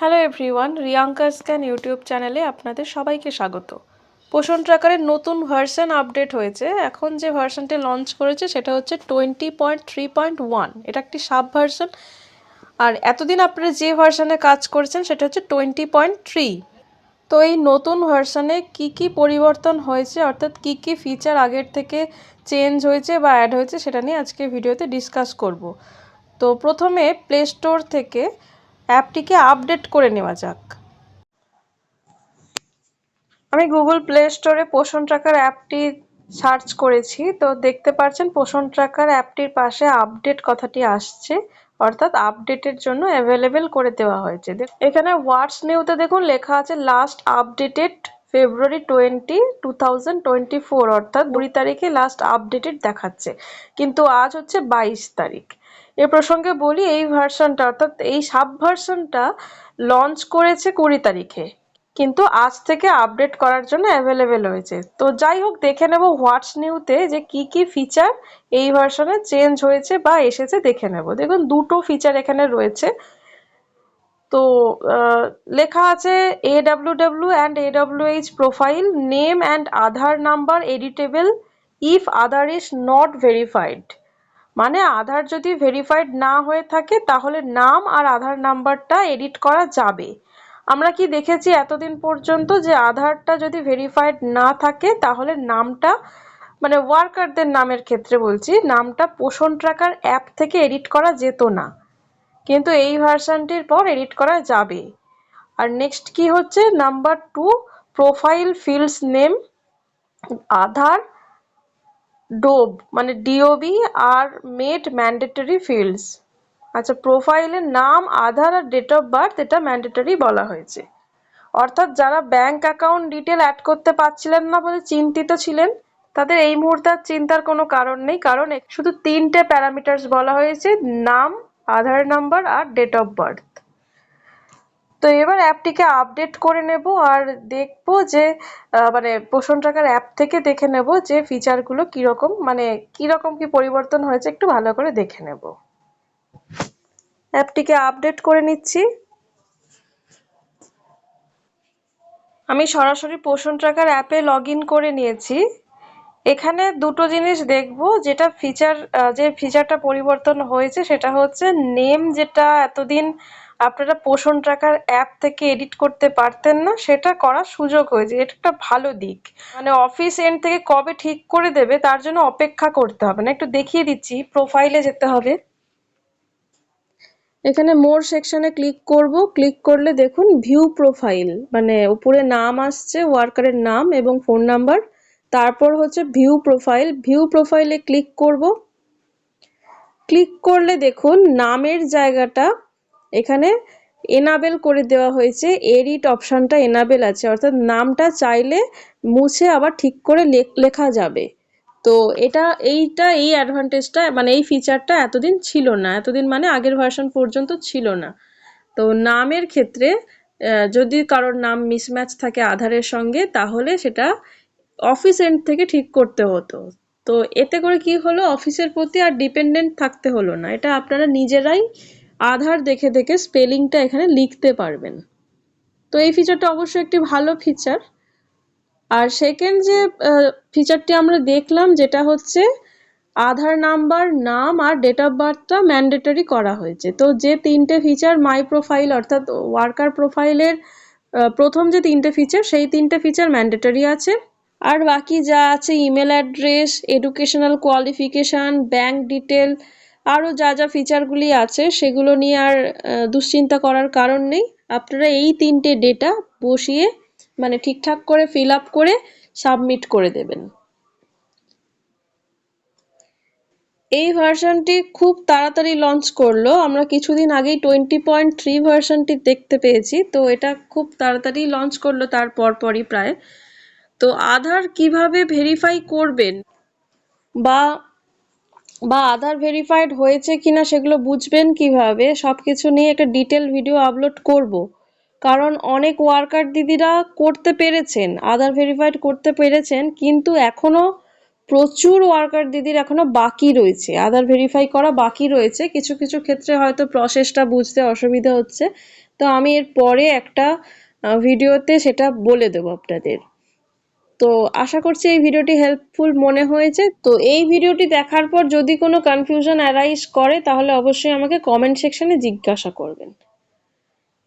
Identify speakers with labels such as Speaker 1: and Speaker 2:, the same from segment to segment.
Speaker 1: Hello everyone Riyanka scan YouTube চ্যানেলে আপনাদের সবাইকে স্বাগত। পোষণ ট্র্যাকারের নতুন ভার্সন আপডেট হয়েছে। এখন যে ভার্সনটি লঞ্চ করেছে সেটা হচ্ছে twenty point three point one এটা একটি সাব ভার্সন আর এতদিন আপনারা যে ভার্সনে কাজ করেছেন সেটা হচ্ছে টোয়েন্টি পয়েন্ট থ্রি তো এই নতুন ভার্সনে কি কি পরিবর্তন হয়েছে, অর্থাৎ কি কি ফিচার আগের থেকে চেঞ্জ হয়েছে বা অ্যাড হয়েছে, সেটা নিয়ে আজকে ভিডিওতে ডিসকাস করব। তো প্রথমে প্লে স্টোর থেকে অ্যাপটিকে আপডেট করে নেওয়া যাক। আমি গুগল প্লে স্টোরে পোষণ ট্র্যাকার অ্যাপটি সার্চ করেছি। তো দেখতে পাচ্ছেন পোষণ ট্র্যাকার অ্যাপটির পাশে আপডেট কথাটি আসছে। অর্থাৎ আপডেটের জন্য অ্যাভেলেবেল করে দেওয়া হয়েছে। এখানে হোয়াটস নিউতে দেখুন লেখা আছে last updated February twenty two thousand twenty four অর্থাৎ কুড়ি তারিখে লাস্ট আপডেটেড দেখাচ্ছে। কিন্তু আজ হচ্ছে বাইশ তারিখ। এ প্রসঙ্গে বলি, এই ভার্সনটা অর্থাৎ এই সাব ভার্সনটা লঞ্চ করেছে কুড়ি তারিখে। কিন্তু আজ থেকে আপডেট করার জন্য অ্যাভেলেবেল হয়েছে। তো যাই হোক, দেখে নেব হোয়াটস নিউতে যে কি কি ফিচার এই ভার্সনে চেঞ্জ হয়েছে বা এসেছে, দেখে নেব। দেখুন, দুটো ফিচার এখানে রয়েছে। তো লেখা আছে A W W and A W H profile name and Aadhaar number editable if Aadhaar is not verified মানে আধার যদি ভেরিফাইড না হয়ে থাকে, তাহলে নাম আর আধার নাম্বারটা এডিট করা যাবে। আমরা কি দেখেছি এতদিন পর্যন্ত যে আধারটা যদি ভেরিফাইড না থাকে, তাহলে নামটা মানে ওয়ার্কারদের নামের ক্ষেত্রে বলছি, নামটা পোষণ ট্র্যাকার অ্যাপ থেকে এডিট করা যেত না। কিন্তু এই ভার্সানটির পর এডিট করা যাবে। আর নেক্সট কি হচ্ছে? Number two profile fields name Aadhaar DOB মানে ডিওবি আর মেড ম্যান্ডেটরি ফিল্ডস। আচ্ছা প্রোফাইলের নাম, আধার আর ডেট অফ বার্থ এটা ম্যান্ডেটরি বলা হয়েছে। অর্থাৎ যারা ব্যাংক অ্যাকাউন্ট ডিটেল অ্যাড করতে পারছিলেন না বলে চিন্তিত ছিলেন, তাদের এই মুহূর্তে চিন্তার কোনো কারণ নেই, কারণ শুধু তিনটে প্যারামিটার্স বলা হয়েছে, নাম, আধার নাম্বার আর ডেট অফ বার্থ। তো এবার অ্যাপটিকে আপডেট করে নেব আর দেখব যে মানে পোষণ ট্রাকার অ্যাপ থেকে দেখে নেব যে ফিচারগুলো কীরকম মানে কীরকম কি পরিবর্তন হয়েছে একটু ভালো করে দেখে নেব। অ্যাপটিকে আপডেট করে নিচ্ছি। আমি সরাসরি পোষণ ট্রাকার অ্যাপে লগ করে নিয়েছি। এখানে দুটো জিনিস দেখব, যেটা ফিচার যে ফিচারটা পরিবর্তন হয়েছে সেটা হচ্ছে নেম যেটা এতদিন আপনারা পোষণ ট্র্যাকার অ্যাপ থেকে এডিট করতে পারতেন না, সেটা করার সুযোগ হয়েছে। এটা একটা ভালো দিক। মানে অফিস এন্ড থেকে কবে ঠিক করে দেবে, তার জন্য অপেক্ষা করতে হবে না। একটু দেখিয়ে দিচ্ছি প্রোফাইলে যেতে হবে। এখানে মোর সেকশনে ক্লিক করব। ক্লিক করলে দেখুন ভিউ প্রোফাইল মানে উপরে নাম আসছে ওয়ার্কারের নাম এবং ফোন নাম্বার তারপর হচ্ছে ভিউ প্রোফাইল ভিউ প্রোফাইলে ক্লিক করব। ক্লিক করলে দেখুন নামের জায়গাটা এখানে এনাবেল করে দেওয়া হয়েছে এডিট অপশানটা এনাবেল আছে, অর্থাৎ নামটা চাইলে মুছে আবার ঠিক করে লেখা যাবে। তো এটা, এইটা, এই অ্যাডভান্টেজটা মানে এই ফিচারটা এতদিন ছিল না, এতদিন মানে আগের ভার্সন পর্যন্ত ছিল না। তো নামের ক্ষেত্রে যদি কারোর নাম মিসম্যাচ থাকে আধারের সঙ্গে, তাহলে সেটা অফিস এন্ড থেকে ঠিক করতে হতো। তো এতে করে কি হলো অফিসের প্রতি আর ডিপেন্ডেন্ট থাকতে হলো না। এটা আপনারা নিজেরাই আধার দেখে দেখে স্পেলিংটা এখানে লিখতে পারবেন। তো এই ফিচারটা অবশ্যই একটি ভালো ফিচার আর সেকেন্ড যে ফিচারটি আমরা দেখলাম যেটা হচ্ছে আধার নাম্বার, নাম আর ডেট অফ বার্থটা ম্যান্ডেটরি করা হয়েছে। তো যে তিনটে ফিচার মাই প্রোফাইল অর্থাৎ ওয়ার্কার প্রোফাইলের প্রথম যে তিনটে ফিচার সেই তিনটে ফিচার ম্যান্ডেটরি আছে। আর বাকি যা আছে email address educational qualification bank detail আরও যা যা ফিচারগুলি আছে, সেগুলো নিয়ে আর দুশ্চিন্তা করার কারণ নেই। আপনারা এই তিনটে ডেটা বসিয়ে মানে ঠিকঠাক করে ফিল আপ করে সাবমিট করে দেবেন। এই ভার্সনটি খুব তাড়াতাড়ি লঞ্চ করল। আমরা কিছুদিন আগেই টোয়েন্টি পয়েন্ট থ্রি ভার্সনটি দেখতে পেয়েছি। তো এটা খুব তাড়াতাড়ি লঞ্চ করল তার পরপরই প্রায়। তো আধার কীভাবে ভেরিফাই করবেন বা বা আধার ভেরিফাইড হয়েছে কিনা সেগুলো বুঝবেন কীভাবে সব কিছু নিয়ে একটা ডিটেল ভিডিও আপলোড করব। কারণ অনেক ওয়ার্কার দিদিরা করতে পেরেছেন, আধার ভেরিফাইড করতে পেরেছেন, কিন্তু এখনও প্রচুর ওয়ার্কার দিদির এখনও বাকি রয়েছে। আধার ভেরিফাই করা বাকি রয়েছে, কিছু কিছু ক্ষেত্রে হয়তো প্রসেসটা বুঝতে অসুবিধা হচ্ছে। তো আমি এর পরে একটা ভিডিওতে সেটা বলে দেবো আপনাদের। তো আশা করছি এই ভিডিওটি হেল্পফুল মনে হয়েছে। তো এই ভিডিওটি দেখার পর যদি কোনো কনফিউশন অ্যারাইজ করে, তাহলে অবশ্যই আমাকে কমেন্ট সেকশনে জিজ্ঞাসা করবেন।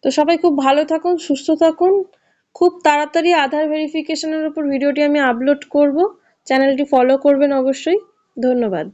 Speaker 1: তো সবাই খুব ভালো থাকুন, সুস্থ থাকুন। খুব তাড়াতাড়ি আধার ভেরিফিকেশনের উপর ভিডিওটি আমি আপলোড করব। চ্যানেলটি ফলো করবেন অবশ্যই। ধন্যবাদ।